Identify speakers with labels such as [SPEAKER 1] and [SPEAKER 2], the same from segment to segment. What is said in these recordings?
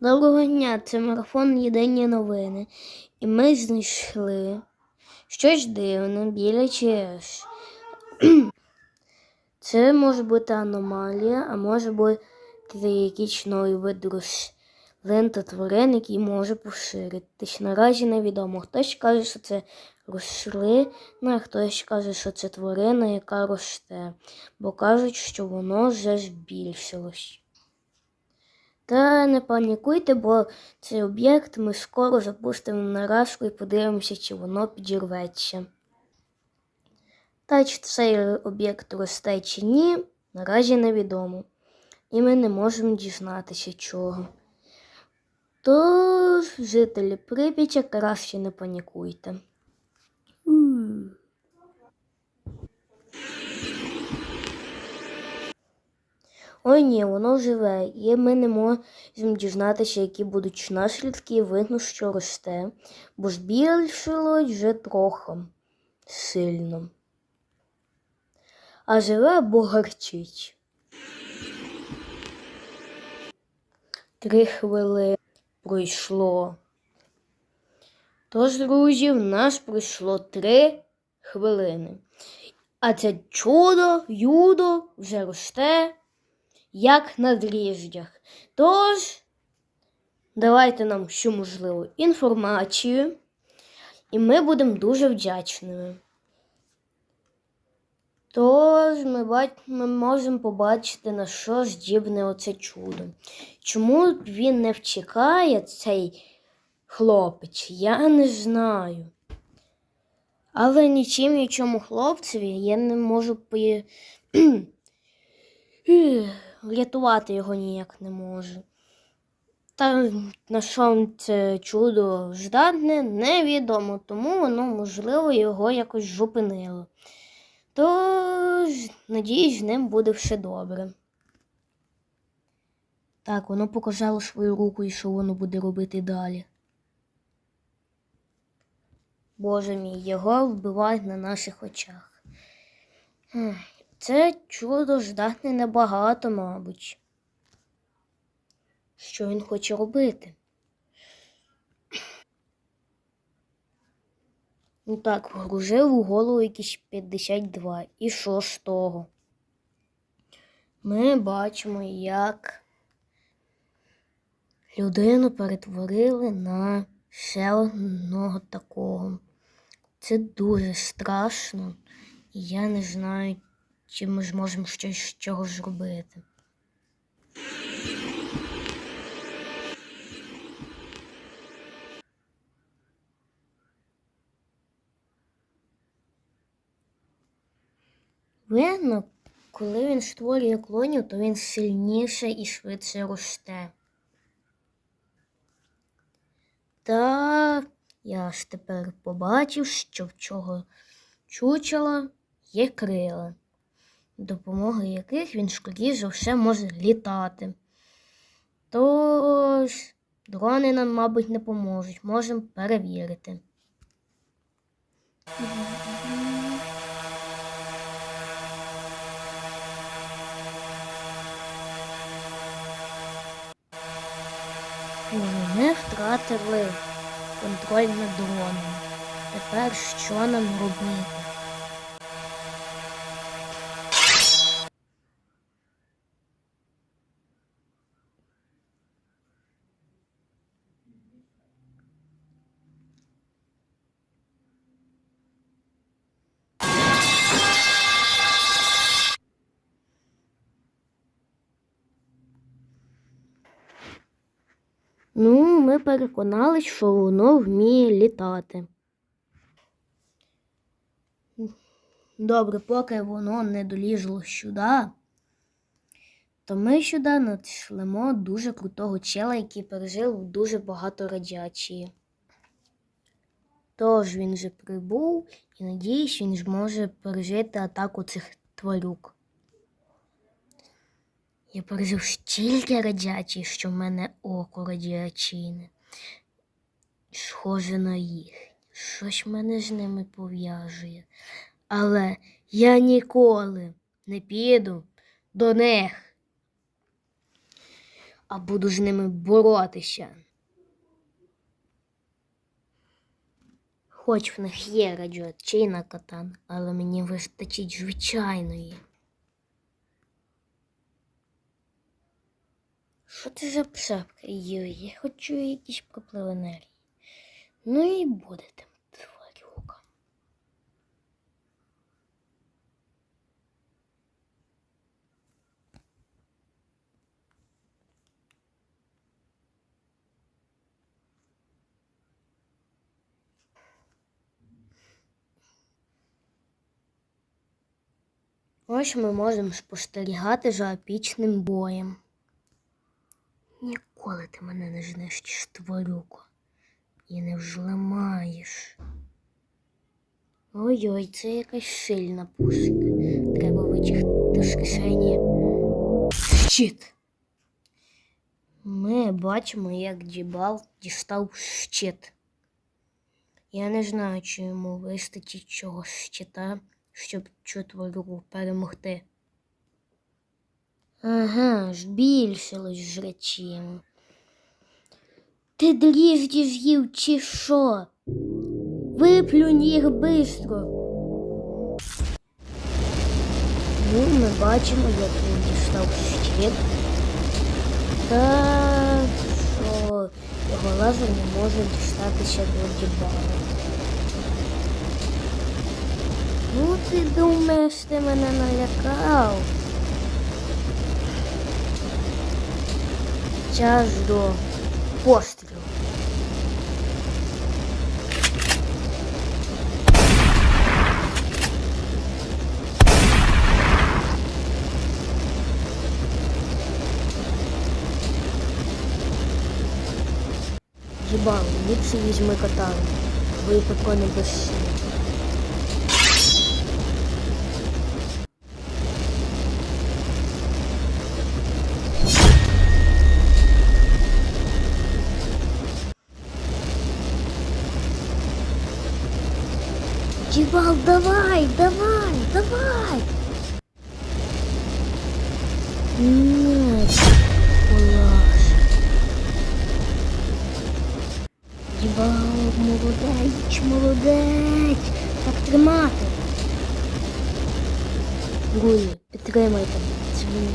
[SPEAKER 1] Доброго дня, це марафон Єдині новини. І ми знайшли щось дивне біля ЧС. Це може бути аномалія, а може бути якийсь новий вид тварин, який може поширитись. Наразі невідомо. Хтось каже, що це рослина, а хтось каже, що це тварина, яка росте, бо кажуть, що воно вже збільшилось. Та не панікуйте, бо цей об'єкт ми скоро запустимо на рашку і подивимося, чи воно підірветься. Та чи цей об'єкт росте чи ні, наразі невідомо. І ми не можемо дізнатися чого. Тож, жителі Прип'яття, краще не панікуйте. Ой ні, воно живе, і ми не можемо дізнатися, які будуть наслідки, і видно, що росте, бо збільшилось вже трохи сильно. А живе або гарчить. Три хвилини пройшло. Тож, друзі, в нас пройшло три хвилини. А це чудо, юдо вже росте як на дріжджах. Тож, давайте нам всю можливу інформацію, і ми будемо дуже вдячними. Тож ми, бач... ми можемо побачити, на що здібне оце чудо. Чому він не втікає, цей хлопець, я не знаю. Але нічим нічому хлопцеві я не можу по врятувати його ніяк не можу. Та на що це чудо здатне, невідомо, тому воно, можливо, його якось зупинило. Тож, надіюсь, з ним буде все добре. Так, воно показало свою руку і що воно буде робити далі. Боже мій, його вбивають на наших очах. Це чудо здатне небагато, мабуть. Що він хоче робити? Ну так, вгружив у голову якісь 52. І що з того? Ми бачимо, як людину перетворили на ще одного такого. Це дуже страшно, і я не знаю, чи ми зможемо щось з цього зробити. Видно, коли він створює клонів, то він сильніше і швидше росте. Та я ж тепер побачив, що в чого чучела є крила допомогою яких він скоріше все може літати. Тож дрони нам, мабуть, не поможуть. Можемо перевірити. Ми втратили контроль над дроном. Тепер що нам робити? Ну, ми переконались, що воно вміє літати. Добре, поки воно не долізло сюди, то ми сюди надшлемо дуже крутого чела, який пережив дуже багато радіації. Тож він же прибув і надіюсь, він зможе пережити атаку цих тварюк. Я пережив стільки радіації, що в мене око радіаційне. Схоже на їх. Щось мене з ними пов'яжує. Але я ніколи не піду до них. а буду з ними боротися. Хоч в них є радіоакційна катана, але мені вистачить звичайної. Що це за пшапка? Йой, я хочу якісь пропливи енергії. Ну і буде там тварюка. Ось ми можемо спостерігати за епічним боєм. Ніколи ти мене не знищиш, тварюко, і не взламаєш. Ой-ой, це якась сильна пушка. Треба витягти з кишені. Щит. Ми бачимо, як Дібал дістав щит. Я не знаю, чи йому вистачить цього щита, щоб цю тварюку перемогти. Ага, збільшилось жрачів. Ти дріжджі з'їв чи що? Виплюнь їх бистро. Ну, ми бачимо, як він дістав щит. Та що його лазер не може дістатися до дібала. Ну, ти думаєш, ти мене налякав. Час до пострілу. Їбало, ліпше візьми катану. Твої патрони безсилі. Дібал, Давай, давай, давай. Нет, Палаш. Дібал, молодець, молодець. Так тримати. Друзі, підтримайте. Це мені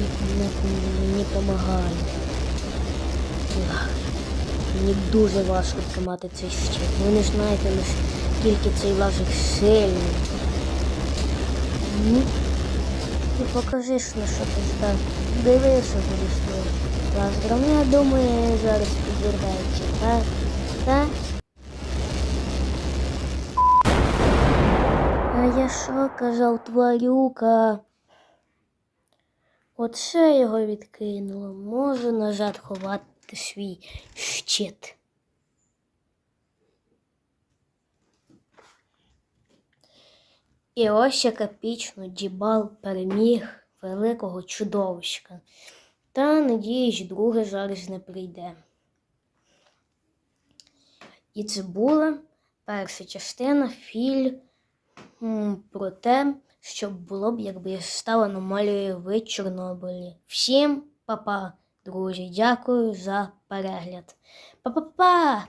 [SPEAKER 1] не, допомагає. Мені дуже важко тримати цей щит. Ви не знаєте, наскільки цей лазер сильний. Ну, ти покажеш, на що ти здав. Дивися, будеш лазером. Я думаю, зараз підвергається, так? Так? А я що казав, тварюка? Оце його відкинуло. Можу назад ховати свій щит. І ось як епічно Дібал переміг великого чудовиська. Та надіюсь, друге зараз не прийде. І це була перша частина фільму про те, що було б, якби я стала аномалією в Чорнобилі. Всім па-па, друзі, дякую за перегляд. Па-па-па!